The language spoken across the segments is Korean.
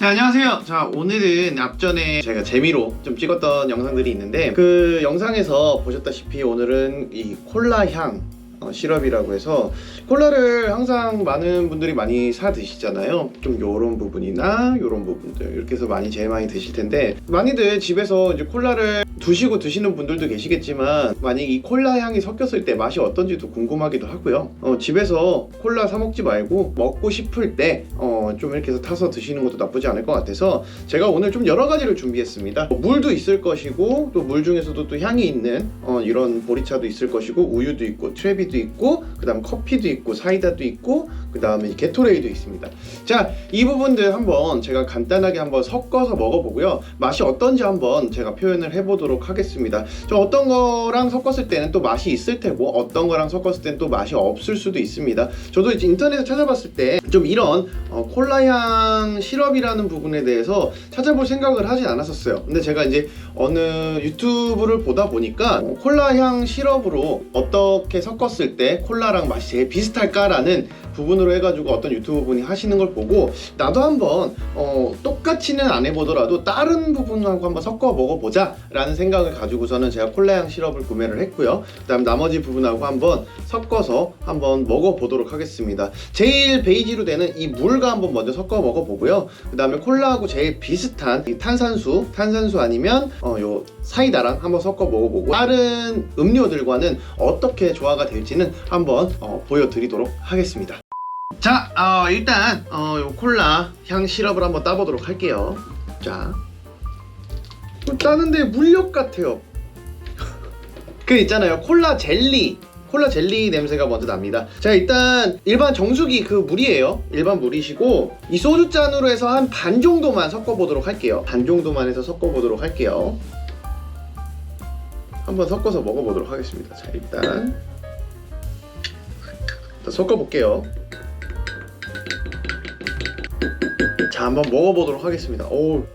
자 안녕하세요. 자 오늘은 앞전에 제가 재미로 좀 찍었던 영상들이 있는데 그 영상에서 보셨다시피 오늘은 이 콜라 향 어, 시럽이라고 해서 콜라를 항상 많은 분들이 많이 사 드시잖아요. 좀 요런 부분이나 요런 부분들 이렇게 해서 많이 제일 많이 드실 텐데 많이들 집에서 이제 콜라를 두시고 드시는 분들도 계시겠지만 만약 이 콜라 향이 섞였을 때 맛이 어떤지도 궁금하기도 하고요. 어, 집에서 콜라 사 먹지 말고 먹고 싶을 때 어, 좀 이렇게 해서 타서 드시는 것도 나쁘지 않을 것 같아서 제가 오늘 좀 여러 가지를 준비했습니다. 뭐 물도 있을 것이고 또 물 중에서도 또 향이 있는 어, 이런 보리차도 있을 것이고 우유도 있고 트레비도 있고 그 다음 커피도 있고 사이다도 있고 그 다음에 게토레이도 있습니다. 자 이 부분들 한번 제가 간단하게 한번 섞어서 먹어보고요. 맛이 어떤지 한번 제가 표현을 해보도록 하겠습니다. 저 어떤 거랑 섞었을 때는 또 맛이 있을 테고 어떤 거랑 섞었을 때는 또 맛이 없을 수도 있습니다. 저도 이제 인터넷에 찾아봤을 때 좀 이런 어, 콜라향 시럽이라는 부분에 대해서 찾아볼 생각을 하진 않았었어요. 근데 제가 이제 어느 유튜브를 보다 보니까 어, 콜라향 시럽으로 어떻게 섞었을 때 콜라랑 맛이 제일 비슷할까라는 부분으로 해가지고 어떤 유튜브 분이 하시는 걸 보고 나도 한번 어, 똑같이는 안 해보더라도 다른 부분하고 한번 섞어 먹어보자 라는 생각을 가지고서는 제가 콜라향 시럽을 구매를 했고요. 그 다음 나머지 부분하고 한번 섞어서 한번 먹어보도록 하겠습니다. 제일 베이지로 되는 이 물과 한번 먼저 섞어 먹어보고요. 그 다음에 콜라하고 제일 비슷한 이 탄산수 탄산수 아니면 어, 요 사이다랑 한번 섞어 먹어보고 다른 음료들과는 어떻게 조화가 될지는 한번 어, 보여드리도록 하겠습니다. 자, 어, 일단 어, 요 콜라 향 시럽을 한번 따보도록 할게요. 자, 어, 따는데 물엿 같아요. 그 있잖아요, 콜라 젤리. 콜라 젤리 냄새가 먼저 납니다. 자, 일단 일반 정수기 그 물이에요. 일반 물이시고 이 소주 잔으로 해서 한 반 정도만 섞어 보도록 할게요. 반 정도만 해서 섞어 보도록 할게요. 한번 섞어서 먹어 보도록 하겠습니다. 자, 일단 자, 섞어 볼게요. 자 한번 먹어 보도록 하겠습니다 오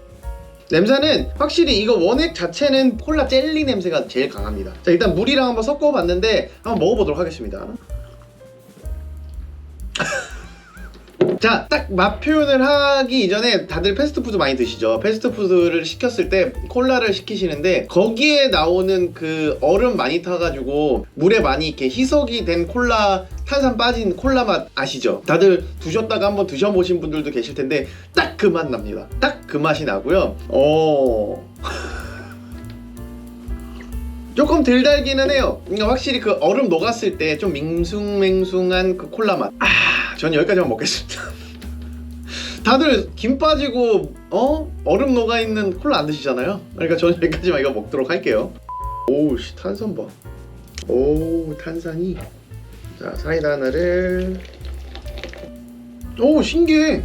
냄새는 확실히 이거 원액 자체는 콜라 젤리 냄새가 제일 강합니다. 자 일단 물이랑 한번 섞어봤는데 한번 먹어보도록 하겠습니다 자, 딱 맛 표현을 하기 이전에 다들 패스트푸드 많이 드시죠? 패스트푸드를 시켰을 때 콜라를 시키시는데 거기에 나오는 그 얼음 많이 타가지고 물에 많이 이렇게 희석이 된 콜라 탄산 빠진 콜라 맛 아시죠? 다들 두셨다가 한번 드셔보신 분들도 계실 텐데 딱 그 맛 납니다. 딱 그 맛이 나고요. 어. 조금 덜 달기는 해요. 그러니까 확실히 그 얼음 녹았을 때 좀 밍숭맹숭한 그 콜라 맛. 아, 전 여기까지만 먹겠습니다. 다들 김 빠지고 어 얼음 녹아 있는 콜라 안 드시잖아요. 그러니까 저는 여기까지만 이거 먹도록 할게요. 오우 씨 탄산 봐. 오 탄산이 자 사이다 하나를 오 신기해.